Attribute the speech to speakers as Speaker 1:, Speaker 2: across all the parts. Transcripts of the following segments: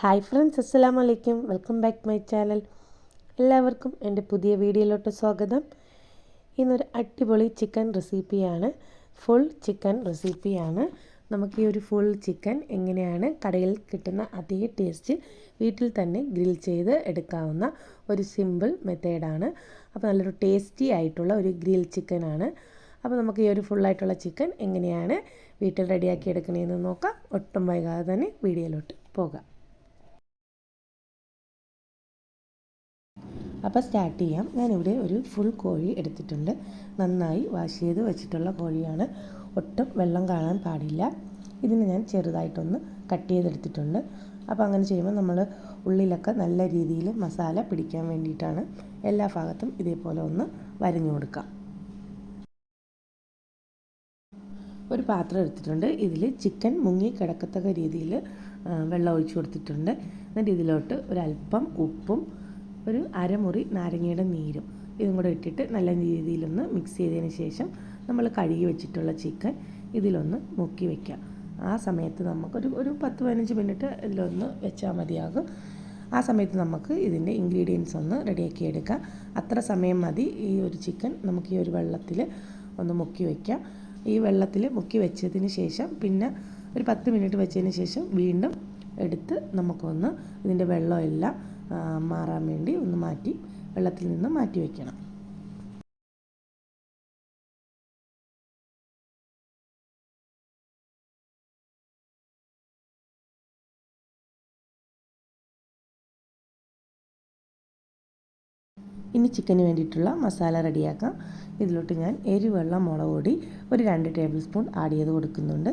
Speaker 1: Hi friends അസ്സാം വലൈക്കും welcome back my channel എല്ലാവർക്കും എന്റെ പുതിയ വീഡിയോയിലോട്ട് സ്വാഗതം. ഇന്നൊരു അടിപൊളി ചിക്കൻ റെസിപ്പിയാണ് ഫുൾ ചിക്കൻ റെസിപ്പിയാണ് നമുക്ക് ഈ ഒരു ഫുൾ ചിക്കൻ എങ്ങനെയാണ് കടയിൽ കിട്ടുന്ന അതേ ടേസ്റ്റ് വീട്ടിൽ തന്നെ ഗ്രിൽ ചെയ്ത് എടുക്കാവുന്ന ഒരു സിമ്പിൾ മെത്തേഡാണ് അപ്പോൾ നല്ലൊരു ടേസ്റ്റി ആയിട്ടുള്ള ഒരു ഗ്രിൽ ചിക്കനാണ് അപ്പോൾ നമുക്ക് ഈ ഒരു ഫുള്ളായിട്ടുള്ള ചിക്കൻ എങ്ങനെയാണ് വീട്ടിൽ റെഡിയാക്കി എടുക്കണമെന്ന് നോക്കാം. ഒട്ടും വൈകാതെ തന്നെ വീഡിയോയിലോട്ട് പോകാം. അപ്പോൾ സ്റ്റാർട്ട് ചെയ്യാം. ഞാനിവിടെ ഒരു ഫുൾ കോഴി എടുത്തിട്ടുണ്ട്. നന്നായി വാഷ് ചെയ്ത് വെച്ചിട്ടുള്ള കോഴിയാണ്. ഒട്ടും വെള്ളം കാണാൻ പാടില്ല. ഇതിന് ഞാൻ ചെറുതായിട്ടൊന്ന് കട്ട് ചെയ്തെടുത്തിട്ടുണ്ട്. അപ്പോൾ അങ്ങനെ ചെയ്യുമ്പോൾ നമ്മൾ ഉള്ളിലൊക്കെ നല്ല രീതിയിൽ മസാല പിടിക്കാൻ വേണ്ടിയിട്ടാണ് എല്ലാ ഭാഗത്തും ഇതേപോലെ ഒന്ന് വരഞ്ഞു കൊടുക്കാം. ഒരു പാത്രം എടുത്തിട്ടുണ്ട്. ഇതിൽ ചിക്കൻ മുങ്ങി കിടക്കത്തക്ക രീതിയിൽ വെള്ളം ഒഴിച്ചു കൊടുത്തിട്ടുണ്ട്. എന്നിട്ട് ഇതിലോട്ട് ഒരല്പം ഉപ്പും ഒരു അരമുറി നാരങ്ങയുടെ നീരും. ഇതും കൂടെ ഇട്ടിട്ട് നല്ല രീതിയിലൊന്ന് മിക്സ് ചെയ്തതിന് ശേഷം നമ്മൾ കഴുകി വെച്ചിട്ടുള്ള ചിക്കൻ ഇതിലൊന്ന് മുക്കി വയ്ക്കാം ആ സമയത്ത് നമുക്കൊരു ഒരു പത്ത് പതിനഞ്ച് മിനിറ്റ് ഇതിലൊന്ന് വെച്ചാൽ മതിയാകും. ആ സമയത്ത് നമുക്ക് ഇതിന്റെ ഇൻഗ്രീഡിയൻസ് ഒന്ന് റെഡിയാക്കി എടുക്കാം. അത്ര സമയം മതി ഈ ഒരു ചിക്കൻ നമുക്ക് ഈ ഒരു വെള്ളത്തിൽ ഒന്ന് മുക്കി വയ്ക്കാം ഈ വെള്ളത്തിൽ മുക്കി വെച്ചതിന് ശേഷം പിന്നെ ഒരു പത്ത് മിനിറ്റ് വെച്ചതിന് ശേഷം വീണ്ടും എടുത്ത് നമുക്കൊന്ന് ഇതിന്റെ വെള്ളമെല്ലാം മാറാൻ വേണ്ടി ഒന്ന് മാറ്റി വെള്ളത്തിൽ നിന്ന് മാറ്റി വയ്ക്കണം ഇനി ചിക്കന് വേണ്ടിയിട്ടുള്ള മസാല റെഡിയാക്കാം. ഇതിലോട്ട് ഞാൻ എരിവെള്ള മുളക് പൊടി ഒരു രണ്ട് ടേബിൾ സ്പൂൺ ആഡ് ചെയ്ത് കൊടുക്കുന്നുണ്ട്.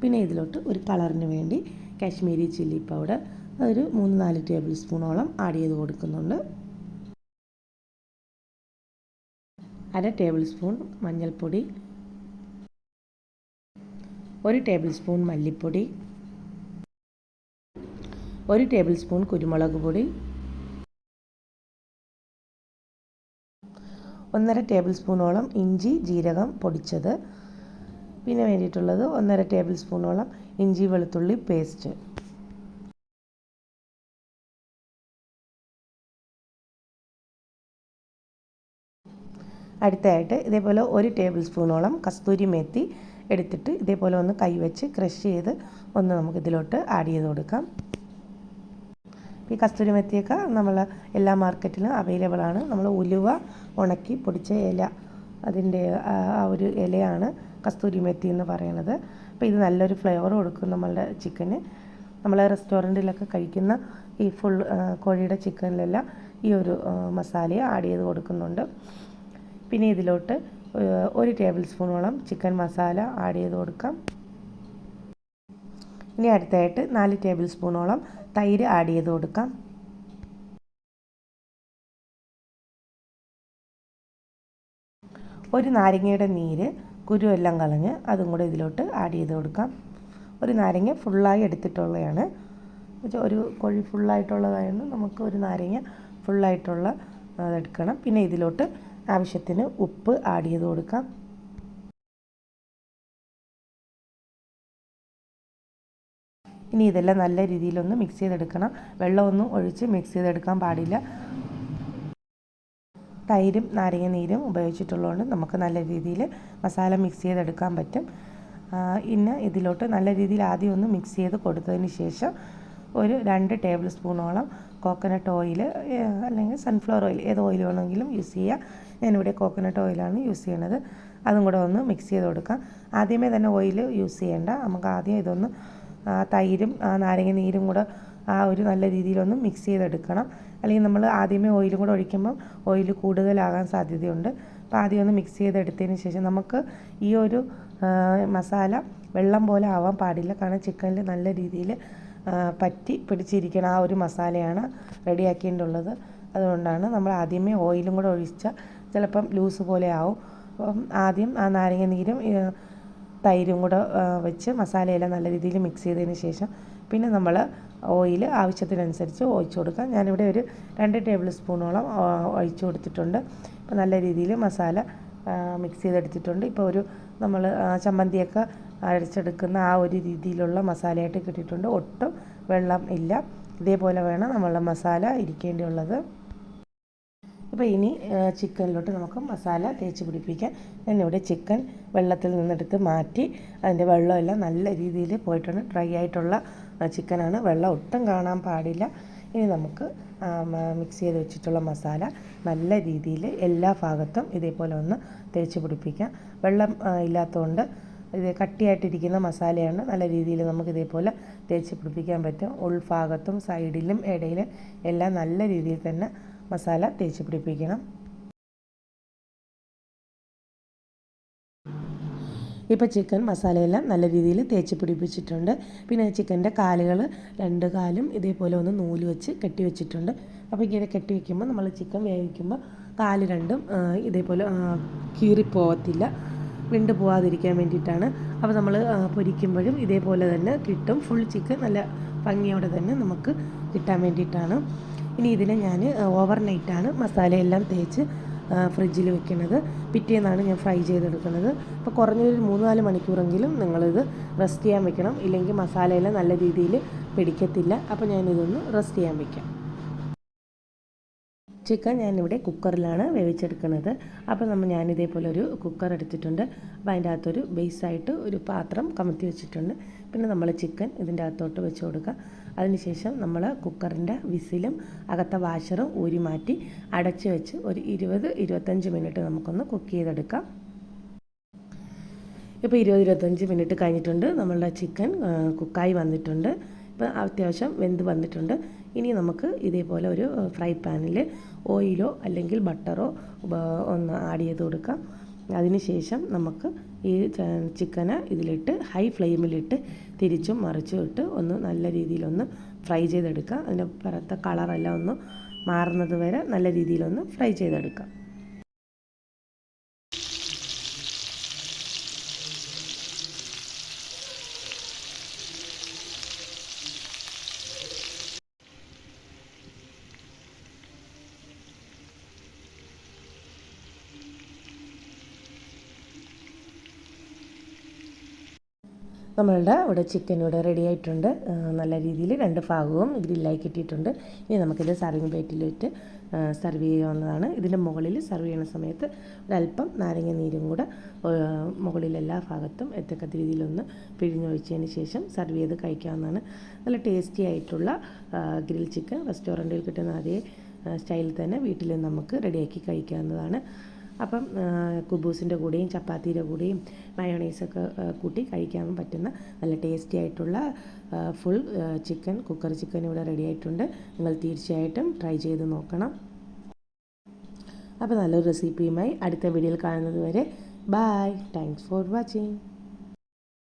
Speaker 1: പിന്നെ ഇതിലോട്ട് ഒരു കളറിന് വേണ്ടി കാശ്മീരി ചില്ലി പൗഡർ ഒരു മൂന്ന് നാല് ടേബിൾ സ്പൂണോളം ആഡ് ചെയ്ത് കൊടുക്കുന്നുണ്ട്. അര ടേബിൾ സ്പൂൺ മഞ്ഞൾപ്പൊടി. ഒരു ടേബിൾ സ്പൂൺ മല്ലിപ്പൊടി. ഒരു ടേബിൾ സ്പൂൺ കുരുമുളക് പൊടി. ഒന്നര ടേബിൾ സ്പൂണോളം ഇഞ്ചി ജീരകം പൊടിച്ചത്. പിന്നെ വേണ്ടിയിട്ടുള്ളത് ഒന്നര ടേബിൾ സ്പൂണോളം ഇഞ്ചി വെളുത്തുള്ളി പേസ്റ്റ്. അടുത്തായിട്ട് ഇതേപോലെ ഒരു ടേബിൾ സ്പൂണോളം കസ്തൂരി മേത്തി എടുത്തിട്ട് ഇതേപോലെ ഒന്ന് കൈവച്ച് ക്രഷ് ചെയ്ത് ഒന്ന് നമുക്ക് ഇതിലോട്ട് ആഡ് ചെയ്ത് കൊടുക്കാം. ഈ കസ്തൂരി മെത്തിയൊക്കെ നമ്മൾ എല്ലാ മാർക്കറ്റിലും അവൈലബിൾ ആണ്. നമ്മൾ ഉലുവ ഉണക്കി പൊടിച്ച ഇല അതിന്റെ ആ ഒരു ഇലയാണ് കസ്തൂരി മെത്തി എന്ന് പറയുന്നത്. അപ്പോൾ ഇത് നല്ലൊരു ഫ്ലേവർ കൊടുക്കും നമ്മളുടെ ചിക്കന് നമ്മൾ റെസ്റ്റോറന്റിലൊക്കെ കഴിക്കുന്ന ഈ ഫുൾ കോഴിയുടെ ചിക്കനിലെല്ലാം ഈ ഒരു മസാലയെ ആഡ് ചെയ്ത് കൊടുക്കുന്നുണ്ട്. പിന്നെ ഇതിലോട്ട് ഒരു ടേബിൾ സ്പൂണോളം ചിക്കൻ മസാല ആഡ് ചെയ്ത് കൊടുക്കാം. ഇനി അടുത്തായിട്ട് നാല് ടേബിൾ സ്പൂണോളം തൈര് ആഡ് ചെയ്ത് കൊടുക്കാം. ഒരു നാരങ്ങയുടെ നീര് കുരു എല്ലാം കളഞ്ഞ് അതും കൂടെ ഇതിലോട്ട് ആഡ് ചെയ്ത് കൊടുക്കാം. ഒരു നാരങ്ങ ഫുള്ളായി എടുത്തിട്ടുള്ളതാണ്. ഒരു കോഴി ഫുള്ളായിട്ടുള്ളതായിരുന്നു നമുക്ക് ഒരു നാരങ്ങ ഫുള്ളായിട്ടുള്ള അതെടുക്കണം പിന്നെ ഇതിലോട്ട് ആവശ്യത്തിന് ഉപ്പ് ആഡ് ചെയ്ത് കൊടുക്കാം. ഇനി ഇതെല്ലാം നല്ല രീതിയിലൊന്ന് മിക്സ് ചെയ്തെടുക്കണം. വെള്ളമൊന്നും ഒഴിച്ച് മിക്സ് ചെയ്തെടുക്കാൻ പാടില്ല. തൈരും നാരങ്ങ നീരും ഉപയോഗിച്ചിട്ടുള്ളതുകൊണ്ട് നമുക്ക് നല്ല രീതിയിൽ മസാല മിക്സ് ചെയ്തെടുക്കാൻ പറ്റും. ഇന്ന് ഇതിലോട്ട് നല്ല രീതിയിൽ ആദ്യം ഒന്ന് മിക്സ് ചെയ്ത് കൊടുത്തതിന് ശേഷം ഒരു രണ്ട് ടേബിൾ സ്പൂണോളം കോക്കനട്ട് ഓയിൽ അല്ലെങ്കിൽ സൺഫ്ലവർ ഓയിൽ ഏത് ഓയിൽ വേണമെങ്കിലും യൂസ് ചെയ്യാം. ഞാനിവിടെ കോക്കനട്ട് ഓയിലാണ് യൂസ് ചെയ്യണത്. അതും കൂടെ ഒന്ന് മിക്സ് ചെയ്ത് കൊടുക്കാം. ആദ്യമേ തന്നെ ഓയിൽ യൂസ് ചെയ്യേണ്ട. നമുക്ക് ആദ്യം ഇതൊന്ന് തൈരും നാരങ്ങ നീരും കൂടെ ആ ഒരു നല്ല രീതിയിലൊന്ന് മിക്സ് ചെയ്തെടുക്കണം. അല്ലെങ്കിൽ നമ്മൾ ആദ്യമേ ഓയിലും കൂടെ ഒഴിക്കുമ്പം ഓയിൽ കൂടുതലാകാൻ സാധ്യതയുണ്ട്. അപ്പോൾ ആദ്യം ഒന്ന് മിക്സ് ചെയ്തെടുത്തതിന് ശേഷം നമുക്ക് ഈ ഒരു മസാല വെള്ളം പോലെ ആവാൻ പാടില്ല. കാരണം ചിക്കനിൽ നല്ല രീതിയിൽ പറ്റി പിടിച്ചിരിക്കണം ആ ഒരു മസാലയാണ് റെഡിയാക്കേണ്ടുള്ളത് അതുകൊണ്ടാണ് നമ്മൾ ആദ്യമേ ഓയിലും കൂടെ ഒഴിച്ചാൽ ചിലപ്പം ലൂസ് പോലെ ആവും. അപ്പം ആദ്യം ആ നാരങ്ങ നീരും തൈരും കൂടെ വെച്ച് മസാലയെല്ലാം നല്ല രീതിയിൽ മിക്സ് ചെയ്തതിന് ശേഷം പിന്നെ നമ്മൾ ഓയിൽ ആവശ്യത്തിനനുസരിച്ച് ഒഴിച്ചു കൊടുക്കാം. ഞാനിവിടെ ഒരു രണ്ട് ടേബിൾ സ്പൂണോളം ഒഴിച്ചു കൊടുത്തിട്ടുണ്ട്. അപ്പോൾ നല്ല രീതിയിൽ മസാല മിക്സ് ചെയ്തെടുത്തിട്ടുണ്ട്. ഇപ്പോൾ ഒരു നമ്മൾ ചമ്മന്തിയൊക്കെ അരച്ചെടുക്കുന്ന ആ ഒരു രീതിയിലുള്ള മസാലയായിട്ട് കിട്ടിയിട്ടുണ്ട്. ഒട്ടും വെള്ളം ഇല്ല. ഇതേപോലെ വേണം നമ്മളുടെ മസാല ഇരിക്കേണ്ടിയുള്ളത്. ഇപ്പോൾ ഇനി ചിക്കനിലോട്ട് നമുക്ക് മസാല തേച്ച് പിടിപ്പിക്കാം. ഇവിടെ ചിക്കൻ വെള്ളത്തിൽ നിന്നെടുത്ത് മാറ്റി അതിന്റെ വെള്ളമെല്ലാം നല്ല രീതിയിൽ പോയിട്ടുണ്ട്. ഡ്രൈ ആയിട്ടുള്ള ചിക്കനാണ്. വെള്ളം ഒട്ടും കാണാൻ പാടില്ല. ഇനി നമുക്ക് മിക്സ് ചെയ്ത് വെച്ചിട്ടുള്ള മസാല നല്ല രീതിയിൽ എല്ലാ ഭാഗത്തും ഇതേപോലെ ഒന്ന് തേച്ച് പിടിപ്പിക്കാം. വെള്ളം ഇല്ലാത്തതുകൊണ്ട് ഇത് കട്ടിയായിട്ടിരിക്കുന്ന മസാലയാണ് നല്ല രീതിയിൽ നമുക്ക് ഇതേപോലെ തേച്ച് പിടിപ്പിക്കാൻ പറ്റും. ഉൾഭാഗത്തും സൈഡിലും ഇടയിലും എല്ലാം നല്ല രീതിയിൽ തന്നെ മസാല തേച്ച് പിടിപ്പിക്കണം. ഇപ്പോൾ ചിക്കൻ മസാലയെല്ലാം നല്ല രീതിയിൽ തേച്ച് പിടിപ്പിച്ചിട്ടുണ്ട്. പിന്നെ ചിക്കന്റെ കാലുകൾ രണ്ട് കാലും ഇതേപോലെ ഒന്ന് നൂൽ വെച്ച് കെട്ടി വെച്ചിട്ടുണ്ട്. അപ്പോൾ ഇങ്ങനെ കെട്ടി വയ്ക്കുമ്പോൾ നമ്മൾ ചിക്കൻ വേവിക്കുമ്പോൾ കാൽ രണ്ടും ഇതേപോലെ കീറിപ്പോവത്തില്ല. വിണ്ടു പോവാതിരിക്കാൻ വേണ്ടിയിട്ടാണ്. അപ്പോൾ നമ്മൾ പൊരിക്കുമ്പോഴും ഇതേപോലെ തന്നെ കിട്ടും. ഫുൾ ചിക്കൻ നല്ല ഭംഗിയോടെ തന്നെ നമുക്ക് കിട്ടാൻ വേണ്ടിയിട്ടാണ്. ഇനി ഇതിനെ ഞാൻ ഓവർ നൈറ്റാണ് മസാലയെല്ലാം തേച്ച് ഫ്രിഡ്ജിൽ വെക്കുന്നത്. പിറ്റേന്നാണ് ഞാൻ ഫ്രൈ ചെയ്തെടുക്കുന്നത്. അപ്പോൾ കുറഞ്ഞൊരു മൂന്ന് നാല് മണിക്കൂറെങ്കിലും നിങ്ങളിത് റെസ്റ്റ് ചെയ്യാൻ വെക്കണം. ഇല്ലെങ്കിൽ മസാലയെല്ലാം നല്ല രീതിയിൽ പിടിക്കത്തില്ല. അപ്പോൾ ഞാനിതൊന്ന് റെസ്റ്റ് ചെയ്യാൻ വെക്കാം. ചിക്കൻ ഞാനിവിടെ കുക്കറിലാണ് വേവിച്ചെടുക്കുന്നത്. അപ്പോൾ നമ്മൾ ഞാനിതേപോലെ ഒരു കുക്കർ എടുത്തിട്ടുണ്ട്. അപ്പോൾ അതിന്റെ അകത്തൊരു ബേസായിട്ട് ഒരു പാത്രം കമത്തി വെച്ചിട്ടുണ്ട്. പിന്നെ നമ്മൾ ചിക്കൻ ഇതിന്റെ അകത്തോട്ട് വെച്ച് കൊടുക്കുക. അതിനുശേഷം നമ്മൾ കുക്കറിന്റെ വിസിലും അകത്തെ വാഷറും ഊരി മാറ്റി അടച്ച് വെച്ച് ഒരു ഇരുപത് ഇരുപത്തഞ്ച് മിനിറ്റ് നമുക്കൊന്ന് കുക്ക് ചെയ്തെടുക്കാം. ഇപ്പോൾ ഇരുപത് ഇരുപത്തഞ്ച് മിനിറ്റ് കഴിഞ്ഞിട്ടുണ്ട്. നമ്മളുടെ ചിക്കൻ കുക്കായി വന്നിട്ടുണ്ട്. ഇപ്പോൾ അത്യാവശ്യം വെന്ത് വന്നിട്ടുണ്ട്. ഇനി നമുക്ക് ഇതേപോലെ ഒരു ഫ്രൈ പാനിൽ ഓയിലോ അല്ലെങ്കിൽ ബട്ടറോ ഒന്ന് ആഡ് ചെയ്ത് കൊടുക്കാം. അതിനുശേഷം നമുക്ക് ഈ ചിക്കന് ഇതിലിട്ട് ഹൈ ഫ്ലെയിമിലിട്ട് തിരിച്ചും മറിച്ചും ഇട്ട് ഒന്ന് നല്ല രീതിയിലൊന്ന് ഫ്രൈ ചെയ്തെടുക്കാം. അതിന്റെ പുറത്തെ കളറെല്ലാം ഒന്ന് മാറുന്നത് വരെ നല്ല രീതിയിലൊന്ന് ഫ്രൈ ചെയ്തെടുക്കാം. നമ്മളുടെ ഇവിടെ ചിക്കൻ ഇവിടെ റെഡി ആയിട്ടുണ്ട്. നല്ല രീതിയിൽ രണ്ട് ഭാഗവും ഗ്രില്ലായി കിട്ടിയിട്ടുണ്ട്. ഇനി നമുക്കിത് സർവിങ് പ്ലേറ്റിലിട്ട് സെർവ് ചെയ്യാവുന്നതാണ്. ഇതിന്റെ മുകളിൽ സെർവ് ചെയ്യുന്ന സമയത്ത് ഒരല്പം നാരങ്ങ നീരും കൂടെ മുകളിൽ എല്ലാ ഭാഗത്തും എത്തക്കത്ത രീതിയിലൊന്ന് പിഴിഞ്ഞൊഴിച്ചതിന് ശേഷം സെർവ് ചെയ്ത് കഴിക്കാവുന്നതാണ്. നല്ല ടേസ്റ്റി ആയിട്ടുള്ള ഗ്രിൽ ചിക്കൻ റെസ്റ്റോറന്റിൽ കിട്ടുന്ന അതേ സ്റ്റൈലിൽ തന്നെ വീട്ടിൽ നമുക്ക് റെഡിയാക്കി കഴിക്കാവുന്നതാണ്. അപ്പം കുബൂസിന്റെ കൂടെയും ചപ്പാത്തിയുടെ കൂടെയും മയോണൈസൊക്കെ കൂട്ടി കഴിക്കാൻ പറ്റുന്ന നല്ല ടേസ്റ്റി ആയിട്ടുള്ള ഫുൾ ചിക്കൻ കുക്കർ ചിക്കൻ ഇവിടെ റെഡി ആയിട്ടുണ്ട്. നിങ്ങൾ തീർച്ചയായിട്ടും ട്രൈ ചെയ്ത് നോക്കണം. അപ്പോൾ നല്ലൊരു റെസിപ്പിയുമായി അടുത്ത വീഡിയോയിൽ കാണുന്നത് വരെ ബായ് താങ്ക്സ് ഫോർ വാച്ചിങ്